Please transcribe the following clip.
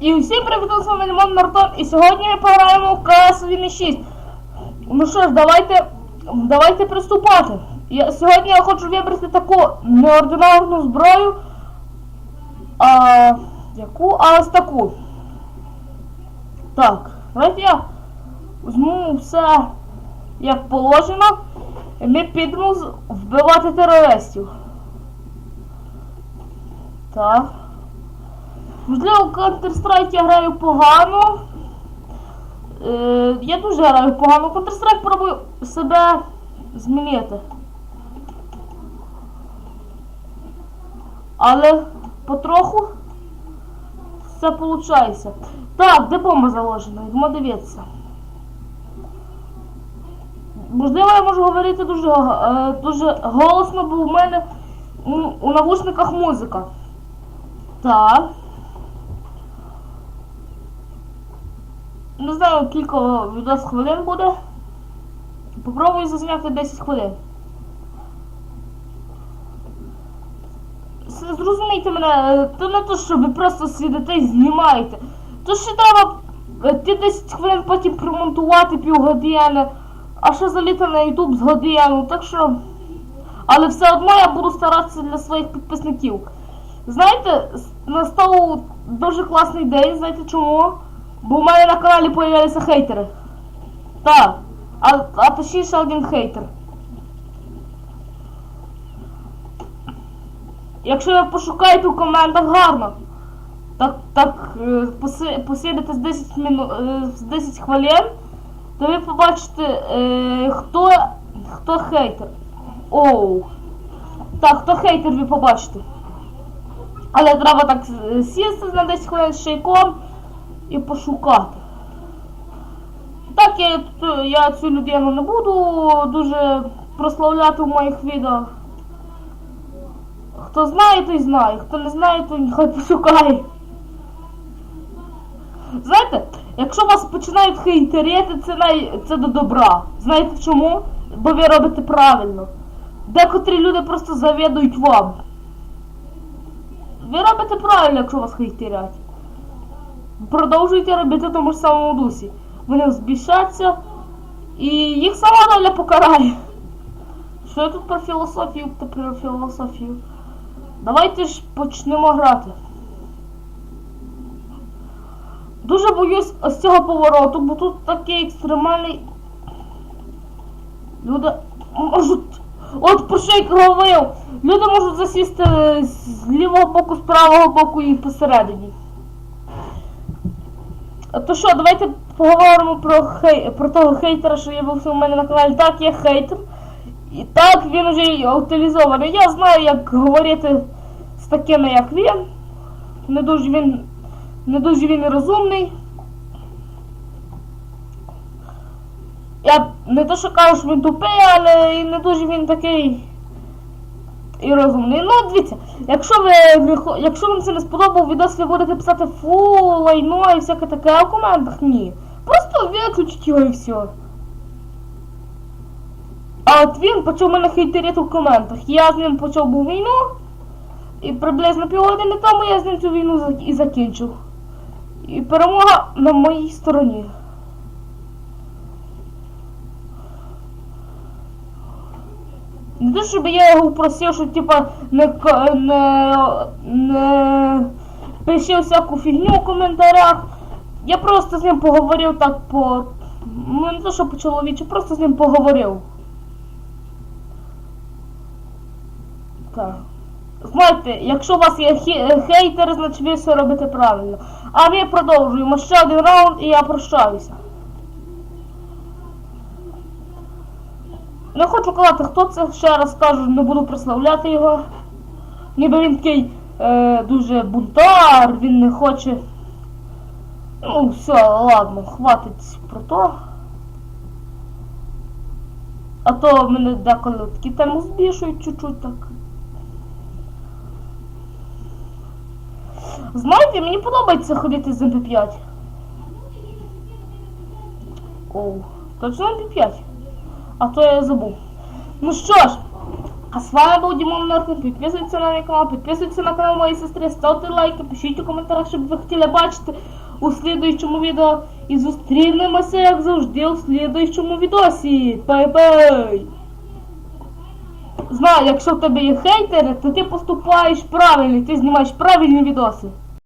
І всім привіт, з вами Лімон Мартон, і сьогодні ми пограємо в КС 6. Ну що ж, давайте, давайте приступати. Я, сьогодні я хочу вибрати таку неординарну зброю. А, яку? А ось таку. Так, давайте я візьму все як положено. І ми підемо вбивати терористів. Так. Можливо, в Counter-Strike я граю погано. Е, я дуже граю погано. В Counter-Strike пробую себе змінити. Але потроху все виходить. Так, де бомба заложена? Йдемо дивитися. Можливо, я можу говорити дуже, е, дуже голосно, бо у мене у навушниках музика. Так. Не знаю, кілька відос хвилин буде. Попробую зазняти 10 хвилин. Зрозумійте мене, е, то не то, що ви просто сидите і знімаєте. То ще треба е, ті 10 хвилин потім промонтувати півгодини, а ще заліти на YouTube з годину, так що. Але все одно я буду старатися для своїх підписників. Знаєте, настав дуже класний день, знаєте чому? Бо у мене на каналі появилися хейтери. Так. А, а точніше один хейтер. Якщо ви пошукаєте в коментах гарно, так, так е, поси- посидите з 10, мину, е, з 10 хвилин, то ви побачите, е, хто, хто хейтер. Оу. Так, хто хейтер ви побачите. Але треба так сісти на 10 хвилин з шейком і пошукати. Так, я, я цю людину не буду дуже прославляти в моїх відео. Хто знає, той знає. Хто не знає, той нехай пошукає. Знаєте, якщо вас починають хейтерити, це, най... це до добра. Знаєте чому? Бо ви робите правильно. Декотрі люди просто завідують вам. Ви робите правильно, якщо вас хейтерять. Продовжуйте робити тому ж самому дусі. Вони збільшаться і їх сама доля покарає. Що я тут про філософію та про філософію? Давайте ж почнемо грати. Дуже боюсь ось цього повороту, бо тут такий екстремальний. Люди можуть. От про що я говорив. Люди можуть засісти з лівого боку, з правого боку і посередині. То що, давайте поговоримо про хей... про того хейтера, що є у мене на каналі. Так, є хейтер. І так він вже утилізований. Я знаю, як говорити з такими, як він. Не дуже він. Не дуже він розумний. Я не то, що кажу, що він тупий, але і не дуже він такий і розумний. Ну, дивіться, якщо ви якщо вам це не сподобав відос, ви будете писати фу, лайно і всяке таке а в коментах, ні. Просто виключіть його і все. А от він почав мене хейтерити в коментах. Я з ним почав був війну. І приблизно півгодини тому я з ним цю війну і закінчив. І перемога на моїй стороні. Не те, щоб я його просив, що типа не, не, не пиши всяку фігню в коментарях. Я просто з ним поговорив так по. Ну не те, що по чоловічу, просто з ним поговорив. Так. Знаєте, якщо у вас є хе- хейтери, значить ви все робите правильно. А ми продовжуємо ще один раунд і я прощаюся. Не хочу казати, хто це, ще раз кажу, не буду прославляти його. Ніби він такий е, дуже бунтар, він не хоче. Ну, все, ладно, хватить про то. А то мене деколи такі тему збільшують чуть-чуть так. Знаєте, мені подобається ходити з МП5. Оу, точно МП5. А то я забув. Ну що ж, А з вами був Дімон Норфін. Підписуйтесь на мій канал, підписуйтесь на канал моєї сестри, ставте лайки, пишіть у коментарях, щоб ви хотіли бачити у слідуючому відео. І зустрінемося, як завжди, у слідуючому відосі. Бай-бай! Знаю, якщо в тебе є хейтери, то ти поступаєш правильно, ти знімаєш правильні відоси.